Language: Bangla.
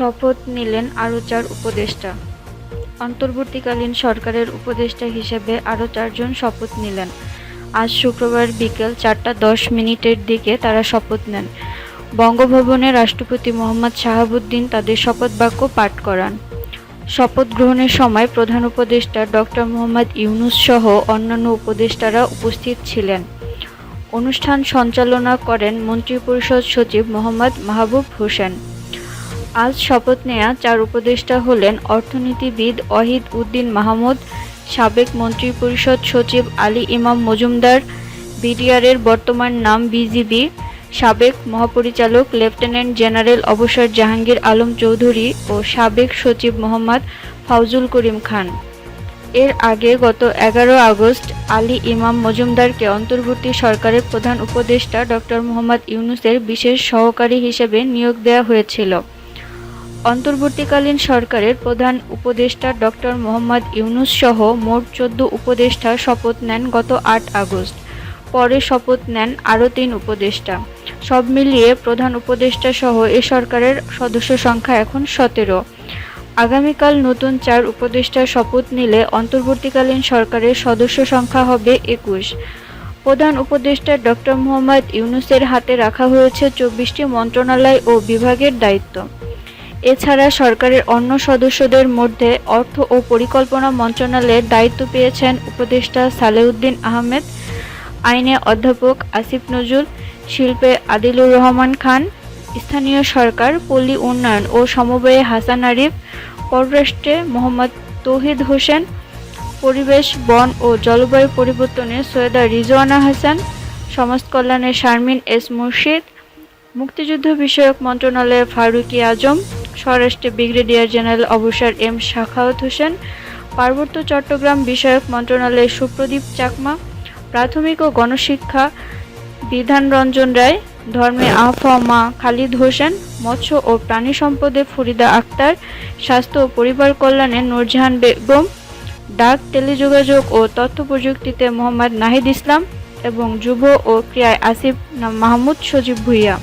শপথ নিলেন আরও চার উপদেষ্টা। অন্তর্বর্তীকালীন সরকারের উপদেষ্টা হিসেবে আরও চারজন শপথ নিলেন। আজ শুক্রবার বিকেল চারটা দশ মিনিটের দিকে তারা শপথ নেন। বঙ্গভবনে রাষ্ট্রপতি মোহাম্মদ শাহাবুদ্দিন তাদের শপথ বাক্য পাঠ করান। শপথ গ্রহণের সময় প্রধান উপদেষ্টা ডক্টর মোহাম্মদ ইউনুস সহ অন্যান্য উপদেষ্টারা উপস্থিত ছিলেন। অনুষ্ঠান সঞ্চালনা করেন মন্ত্রিপরিষদ সচিব মোহাম্মদ মাহবুব হোসেন। আজ শপথ নেয়া চার উপদেষ্টা হলেন অর্থনীতিবিদ ওয়াহিদ উদ্দিন মাহমুদ, সাবেক মন্ত্রিপরিষদ সচিব আলী ইমাম মজুমদার, বিডিআরের বর্তমান নাম বিজিবি, সাবেক মহাপরিচালক লেফটেন্যান্ট জেনারেল অবসর জাহাঙ্গীর আলম চৌধুরী ও সাবেক সচিব মোহাম্মদ ফাউজুল করিম খান। এর আগে গত এগারো আগস্ট আলী ইমাম মজুমদারকে অন্তর্বর্তী সরকারের প্রধান উপদেষ্টা ডক্টর মোহাম্মদ ইউনুসের বিশেষ সহকারী হিসেবে নিয়োগ দেওয়া হয়েছিল। অন্তর্বর্তীকালীন সরকারের প্রধান উপদেষ্টা ডক্টর মোহাম্মদ ইউনুস সহ মোট চোদ্দ উপদেষ্টা শপথ নেন গত আট আগস্ট। পরে শপথ নেন আরও তিন উপদেষ্টা। সব মিলিয়ে প্রধান উপদেষ্টা সহ এ সরকারের সদস্য সংখ্যা এখন সতেরো। আগামীকাল নতুন চার উপদেষ্টার শপথ নিলে অন্তর্বর্তীকালীন সরকারের সদস্য সংখ্যা হবে একুশ। প্রধান উপদেষ্টা ডক্টর মোহাম্মদ ইউনুসের হাতে রাখা হয়েছে চব্বিশটি মন্ত্রণালয় ও বিভাগের দায়িত্ব। এছাড়া সরকারের অন্য সদস্যদের মধ্যে অর্থ ও পরিকল্পনা মন্ত্রণালয়ের দায়িত্ব পেয়েছেন উপদেষ্টা সালেউদ্দিন আহমেদ, আইনে অধ্যাপক আসিফ নজরুল, শিল্পে আদিলুর রহমান খান, স্থানীয় সরকার, পল্লী উন্নয়ন ও সমবায়ে হাসান আরিফ, পররাষ্ট্রে মোহাম্মদ তৌহিদ হোসেন, পরিবেশ, বন ও জলবায়ু পরিবর্তনে সৈয়দা রিজওয়ানা হাসান, সমাজ কল্যাণে শারমিন এস মুর্শিদ, মুক্তিযুদ্ধ বিষয়ক মন্ত্রণালয়ে ফারুকি আজম স্বরাষ্ট্রে ব্রিগেডিয়ার জেনারেল অবসর এম শাখাওয়াত হোসেন, পার্বত্য চট্টগ্রাম বিষয়ক মন্ত্রণালয়ে সুপ্রদীপ চাকমা, প্রাথমিক ও গণশিক্ষা বিধান রঞ্জন রায়, ধর্মে আহফমা খালিদ হোসেন, মৎস্য ও প্রাণী সম্পদে ফরিদা আক্তার, স্বাস্থ্য ও পরিবার কল্যাণে নূরজাহান বেগম, ডাক, টেলিযোগাযোগ ও তথ্য প্রযুক্তিতে মোহাম্মদ নাহিদ ইসলাম এবং যুব ও ক্রীড়ায় আসিফ মাহমুদ সজীব ভুইয়া।